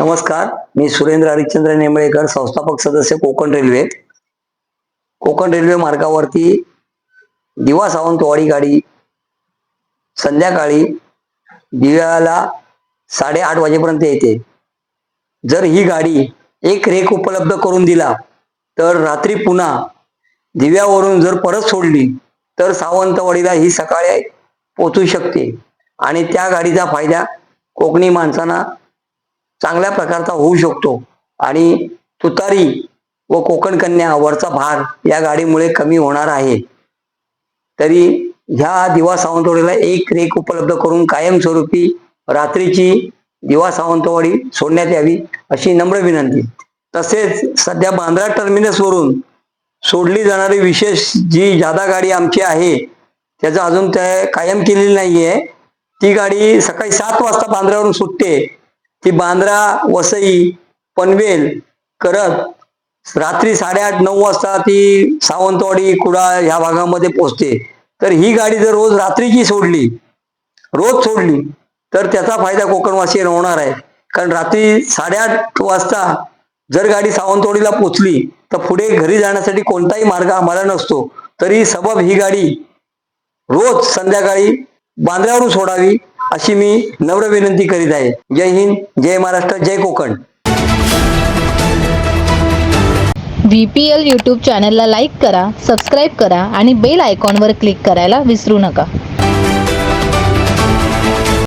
नमस्कार मी सुरेंद्र हरिश्चंद्र नेमळेकर संस्थापक सदस्य कोकण रेल्वे. कोकण रेल्वे मार्गावरती दिवा सावंतवाडी गाडी संध्याकाळी दिव्याला साडेआठ वाजेपर्यंत येते. जर ही गाडी एक रेक उपलब्ध करून दिला तर रात्री पुन्हा दिव्यावरून जर परत सोडली तर सावंतवाडीला ही सकाळी पोचू शकते. आणि त्या गाडीचा फायदा कोकणी माणसांना चांगल्या प्रकारचा होऊ शकतो. आणि तुतारी व कोकण कन्या वरचा भार या गाडीमुळे कमी होणार आहे. तरी ह्या दिवा सावंतवाडीला एक रेक उपलब्ध करून कायमस्वरूपी रात्रीची दिवा सावंतवाडी सोडण्यात यावी अशी नम्र विनंती. तसेच सध्या बांद्रा टर्मिनसवरून सोडली जाणारी विशेष जी जादा गाडी आमची आहे त्याचं अजून त्या कायम केलेली नाहीये. ती गाडी सकाळी सात वाजता बांद्रावरून सुटते. ती बांद्रा वसई पनवेल करत रात्री साडेआठ नऊ वाजता ती सावंतवाडी कुडाळ ह्या भागामध्ये पोहोचते. तर ही गाडी जर रोज रात्रीची सोडली रोज सोडली तर त्याचा फायदा कोकणवासी होणार आहे. कारण रात्री साडेआठ वाजता जर गाडी सावंतवाडीला पोचली तर पुढे घरी जाण्यासाठी कोणताही मार्ग आम्हाला नसतो. तरी सबब ही गाडी रोज संध्याकाळी बांद्र्यावरून सोडावी. अशी मी नम्र विनंती करीत आहे. जय हिंद जय महाराष्ट्र जय Konkan. V P L YouTube चॅनलला लाईक करा सबस्क्राईब करा आणि बेल आयकॉनवर क्लिक करायला विसरू नका.